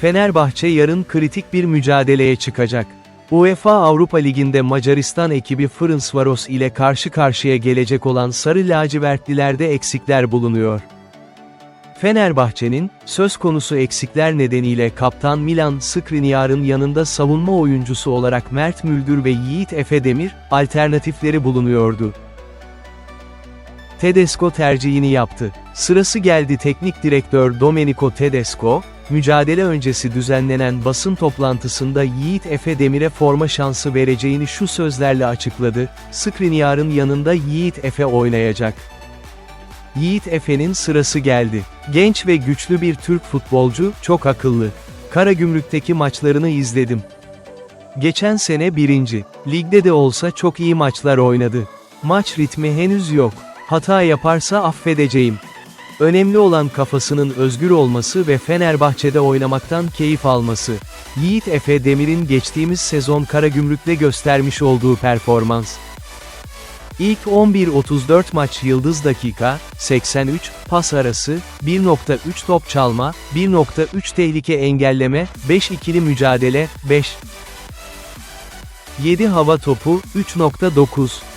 Fenerbahçe yarın kritik bir mücadeleye çıkacak. UEFA Avrupa Ligi'nde Macaristan ekibi Ferencvaros ile karşı karşıya gelecek olan Sarı Lacivertlilerde eksikler bulunuyor. Fenerbahçe'nin, söz konusu eksikler nedeniyle kaptan Milan Skriniar'ın yanında savunma oyuncusu olarak Mert Müldür ve Yiğit Efe Demir, alternatifleri bulunuyordu. Tedesco tercihini yaptı. Sırası geldi teknik direktör Domenico Tedesco, mücadele öncesi düzenlenen basın toplantısında Yiğit Efe Demir'e forma şansı vereceğini şu sözlerle açıkladı, Skriniar'ın yanında Yiğit Efe oynayacak. Yiğit Efe'nin sırası geldi. Genç ve güçlü bir Türk futbolcu, çok akıllı. Karagümrük'teki maçlarını izledim. Geçen sene birinci. Ligde de olsa çok iyi maçlar oynadı. Maç ritmi henüz yok. Hata yaparsa affedeceğim. Önemli olan kafasının özgür olması ve Fenerbahçe'de oynamaktan keyif alması. Yiğit Efe Demir'in geçtiğimiz sezon Karagümrük'te göstermiş olduğu performans. İlk 11-34 maç yıldız dakika, 83, pas arası, 1.3 top çalma, 1.3 tehlike engelleme, 5 ikili mücadele, 5. 7 hava topu, 3.9.